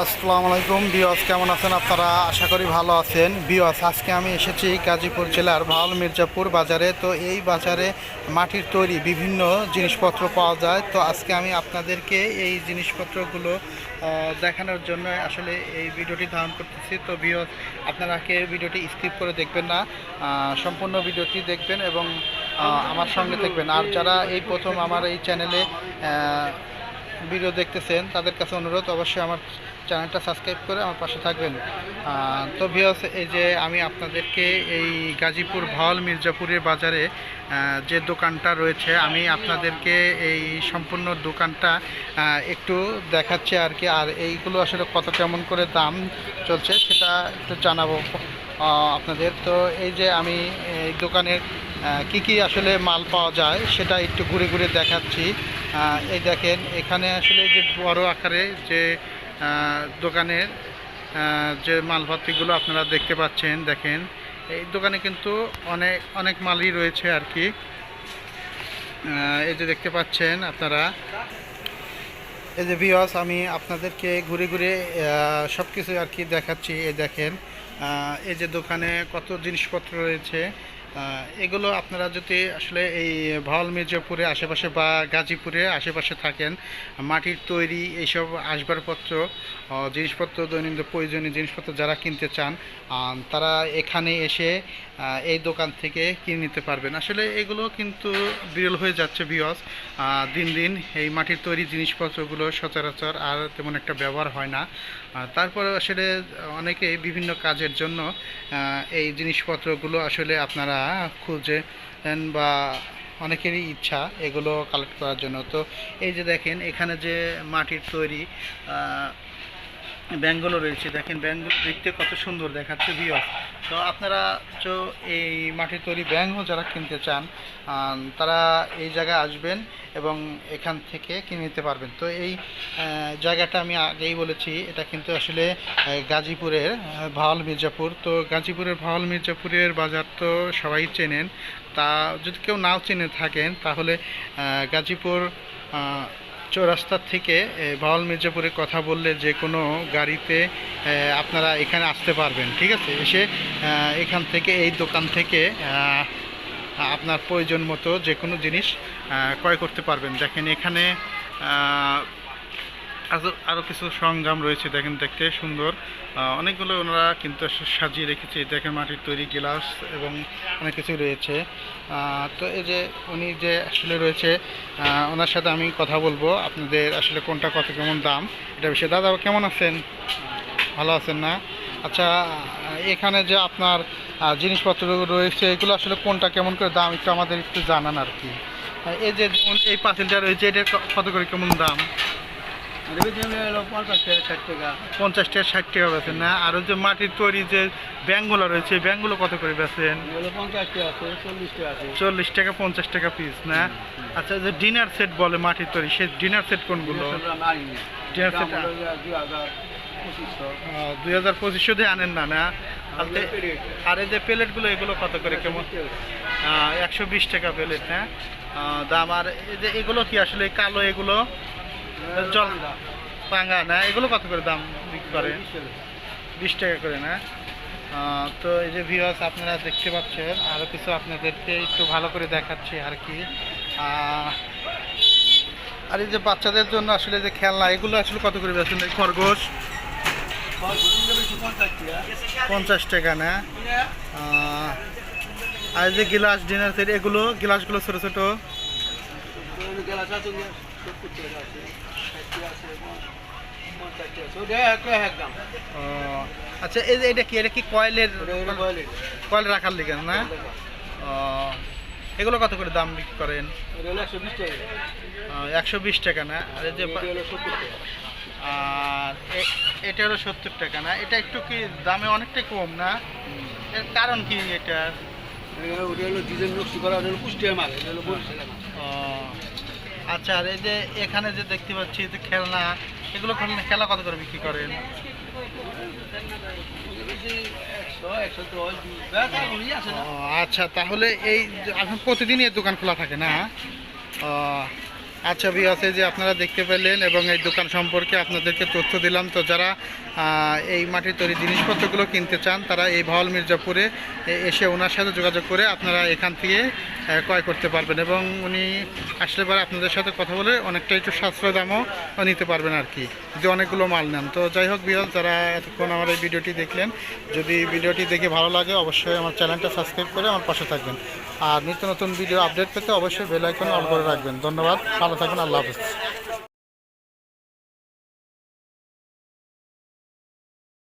আসসালামু আলাইকুম বিওয়াস কেমন আছেন আপনারা? আশা করি ভালো আছেন। বিওয়াস আজকে আমি এসেছি গাজীপুর জেলার ভাওল মির্জাপুর বাজারে। তো এই বাজারে মাটির তৈরি বিভিন্ন জিনিসপত্র পাওয়া যায়। তো আজকে আমি আপনাদেরকে এই জিনিসপত্রগুলো দেখানোর জন্য আসলে এই ভিডিওটি ধারণ করতেছি। তো বিওয়াস আপনারা কে ভিডিওটি স্কিপ করে দেখবেন না। সম্পূর্ণ ভিডিওটি দেখবেন এবং আমার সঙ্গে দেখবেন। আর যারা এই প্রথম আমার এই চ্যানেলে ভিডিও দেখতেছেন, তাদের কাছে অনুরোধ, অবশ্যই আমার চ্যানেলটা সাবস্ক্রাইব করে আমার পাশে থাকবেন। তো ভিওস এই যে আমি আপনাদেরকে এই গাজীপুর ভাওয়াল মির্জাপুরের বাজারে যে দোকানটা রয়েছে, আমি আপনাদেরকে এই সম্পূর্ণ দোকানটা একটু দেখাচ্ছি আর কি। আর এইগুলো আসলে কত কেমন করে দাম চলছে, সেটা একটু জানাব আপনাদের। তো এই যে আমি এই দোকানের কি কি আসলে মাল পাওয়া যায় সেটা একটু ঘুরে ঘুরে দেখাচ্ছি। এই দেখেন, এখানে আসলে যে বড় আকারে যে দোকানের যে মালপত্রগুলো আপনারা দেখতে পাচ্ছেন, দেখেন, এই দোকানে কিন্তু অনেক অনেক মালই রয়েছে আর কি। এই যে দেখতে পাচ্ছেন আপনারা। এই যে বিয়স আমি আপনাদেরকে ঘুরে ঘুরে সব কিছু আর কি দেখাচ্ছি, এই দেখেন। এই যে দোকানে কত জিনিসপত্র রয়েছে এগুলো আপনারা যদি আসলে এই ভাওয়াল মির্জাপুরে আশেপাশে বা গাজীপুরে আশেপাশে থাকেন, মাটির তৈরি এইসব আসবাবপত্র জিনিসপত্র, দৈনন্দিন প্রয়োজনীয় জিনিসপত্র যারা কিনতে চান তারা এখানে এসে এই দোকান থেকে কিনে নিতে পারবেন। আসলে এগুলো কিন্তু বিরল হয়ে যাচ্ছে বিয়স। দিন দিন এই মাটির তৈরি জিনিসপত্রগুলো সচরাচর আর তেমন একটা ব্যবহার হয় না। তারপরে আসলে অনেকে বিভিন্ন কাজের জন্য এই জিনিসপত্রগুলো আসলে আপনারা খুঁজেন বা অনেকেরই ইচ্ছা এগুলো কালেক্ট করার জন্য। তো এই যে দেখেন, এখানে যে মাটির তৈরি আহ, ব্যাঙ্গলো রয়েছে। দেখেন ব্যাঙ্গল দেখতে কত সুন্দর দেখাচ্ছে ভিওস তো আপনারা তো এই মাটির তৈরি ব্যাঙ্গও যারা কিনতে চান তারা এই জায়গায় আসবেন এবং এখান থেকে কিনে নিতে পারবেন। তো এই জায়গাটা আমি আগেই বলেছি এটা কিন্তু আসলে গাজীপুরের ভাওয়াল মির্জাপুর। তো গাজীপুরের ভাওয়াল মির্জাপুরের বাজার তো সবাই চেনেন। তা যদি কেউ নাও চেনে থাকেন তাহলে গাজীপুর আহ, চৌরাস্তার থেকে বাউল মির্জাপুরে কথা বললে যে কোনো গাড়িতে আপনারা এখানে আসতে পারবেন ঠিক আছে? এসে এখান থেকে এই দোকান থেকে আপনার প্রয়োজন মতো যে কোনো জিনিস ক্রয় করতে পারবেন। দেখেন এখানে আরও কিছু সরঞ্জাম রয়েছে, দেখেন দেখতে সুন্দর। অনেকগুলো ওনারা কিন্তু সাজিয়ে রেখেছে দেখেন মাটির তৈরি গ্লাস এবং অনেক কিছু রয়েছে। তো এই যে উনি যে আসলে রয়েছে ওনার সাথে আমি কথা বলব, আপনাদের আসলে কোনটা কত কেমন দাম, এটা বিষয়ে। দাদা, কেমন আছেন? ভালো আছেন না? আচ্ছা এখানে যে আপনার জিনিসপত্র রয়েছে, এগুলো আসলে কোনটা, কেমন করে দাম, একটু আমাদের একটু জানান আর কি। এই যে যেমন এই পাঁচিলটা রয়েছে, এটা কত করে কেমন দাম? পঞ্চাশ টাকা ষাট টাকা বেছেন না। আর যে মাটির তৈরি যে ব্যাংকগুলো রয়েছে, এই কত করে বেছেন চল্লিশ টাকা, পঞ্চাশ টাকা পিস না? আচ্ছা যে ডিনার সেট বলে মাটির তৈরি সে ডিনার সেট কোনগুলো? ডিনার দুই হাজার পঁচিশশো দিয়ে আনেন না না? আর এই যে প্লেটগুলো, এগুলো কত করে কেমন? একশো বিশ টাকা প্লেট হ্যাঁ দাম, আর এগুলো কি আসলে কালো এগুলো? পাঙ্গা না, এগুলো কত করে দাম করে? বিশ টাকা করে না? তো এই যে ভিউয়ার্স আপনারা দেখতে পাচ্ছেন আরও কিছু আপনাদেরকে একটু ভালো করে দেখাচ্ছি আর কি। আর এই যে বাচ্চাদের জন্য আসলে যে খেলনা, এগুলো আসলে কত করে বেছেন খরগোশ? পঞ্চাশ টাকা না? আর যে গিলাস ডিনার সেট, এগুলো, গিলাসগুলো ছোটো ছোটো? আচ্ছা এই এটা কি এটা কি কয়েলের ওটা কয়েল রাখার লিখেন না? এগুলো কত করে দাম বিক্রি করেন? একশো বিশ টাকা। না? আর যে আর এটা হলো সত্তর টাকা না? এটা একটু কি দামে অনেকটাই কম না? এর কারণ কি এটা এটা- ওটা হলো ডিজাইন নকশি করা কুষ্টিয়া মাল এটা হলো বরিশালের মাল। ও, আচ্ছা আর এই যে এখানে যে দেখতে পাচ্ছি যে খেলনা, এগুলো খেলা কত করে বিক্রি করেন? আচ্ছা তাহলে এই এখন প্রতিদিনই দোকান খোলা থাকে না? আচ্ছা আছে যে আপনারা দেখতে পেলেন এবং এই দোকান সম্পর্কে আপনাদেরকে তথ্য দিলাম, তো যারা এই মাটির তৈরি জিনিসপত্রগুলো কিনতে চান, তারা এই ভাওয়াল মির্জাপুরে এসে ওনার সাথে যোগাযোগ করে আপনারা এখান থেকে ক্রয় করতে পারবেন এবং উনি আসলে পরে আপনাদের সাথে কথা বলে অনেকটা একটু সাশ্রয় দামও নিতে পারবেন আর কি যে অনেকগুলো মাল নেন। তো যাই হোক বিহাল যারা এতক্ষণ আমার এই ভিডিওটি দেখলেন, যদি ভিডিওটি দেখে ভালো লাগে অবশ্যই আমার চ্যানেলটা সাবস্ক্রাইব করে আমার পাশে থাকবেন। আর নিত্য নতুন ভিডিও আপডেট পেতে অবশ্যই বেল আইকন অল করে রাখবেন। ধন্যবাদ ভালো থাকবেন আল্লাহ হাফিজ